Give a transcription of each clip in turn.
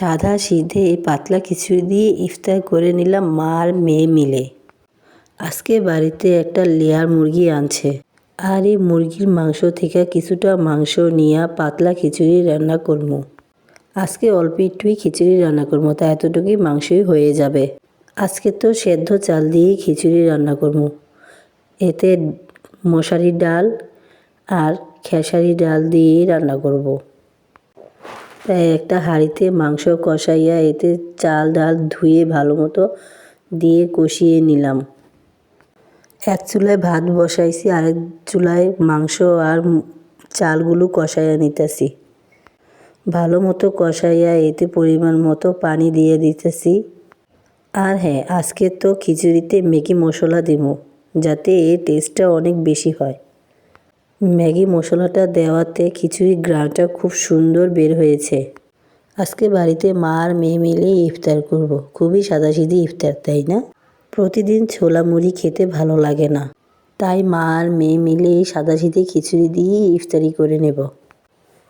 সাদা, সিধে পাতলা খিচুড়ি দিয়ে ইফতার করে নিলাম মা আর মেয়ে মিলে। আজকে বাড়িতে একটা লেয়ার মুরগি আনছে। আর এই মুরগির মাংস থেকে কিছুটা মাংস নিয়ে পাতলা খিচুড়ি রান্না করব। আজকে অল্প একটুই খিচুড়ি রান্না করব, তা এতটুকুই মাংসই হয়ে যাবে। আজকে তো সেদ্ধ চাল দিয়েই খিচুড়ি রান্না করব। এতে মশারি ডাল আর খেসারি ডাল দিয়েই রান্না করব। তাই একটা হাঁড়িতে মাংস কষাইয়া এতে চাল ডাল ধুয়ে ভালো মতো দিয়ে কষিয়ে নিলাম। এক চুলায় ভাত বসাইছি, আরেক চুলায় মাংস আর চালগুলো কষাইয়া নিতেছি। ভালো মতো কষাইয়া এতে পরিমাণ মতো পানি দিয়ে দিতেছি। আর হ্যাঁ আজকে তো খিচুড়িতে ম্যাগি মশলা দিব, যাতে এর টেস্টটা অনেক বেশি হয়। ম্যাগি মশলাটা দেওয়াতে খিচুড়ির গ্রানটা খুব সুন্দর বের হয়েছে। আজকে বাড়িতে মা আর মেয়ে মিলে ইফতার করব। খুবই সাদাসিধি ইফতার, তাই না? প্রতিদিন ছোলা মুড়ি খেতে ভালো লাগে না। তাই মা আর মেয়ে মিলে এই সাদাসিধি খিচুড়ি দিয়েই ইফতারি করে নেব।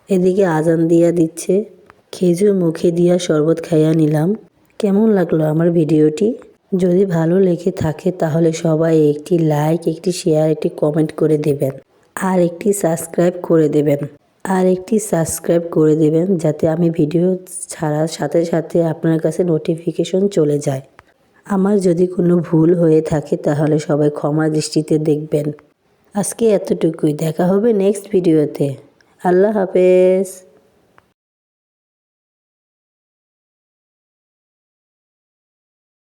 এদিকে আজান দিয়া দিচ্ছে। খেজুর মুখে দিয়া শরবত খাইয়া নিলাম। কেমন লাগল আমার ভিডিওটি? যদি ভালো লেগে থাকে তাহলে সবাই একটি লাইক, একটি শেয়ার, একটি কমেন্ট করে দেবেন। আর একটি সাবস্ক্রাইব করে দেবেন। আর একটি সাবস্ক্রাইব করে দেবেন যাতে আমি ভিডিও ছাড়ার সাথে সাথে আপনার কাছে নোটিফিকেশন চলে যায়। আমার যদি কোনো ভুল হয়ে থাকে তাহলে সবাই ক্ষমা দৃষ্টিতে দেখবেন। আজকে এতটুকুই। দেখা হবে নেক্সট ভিডিওতে আল্লাহ হাফেজ।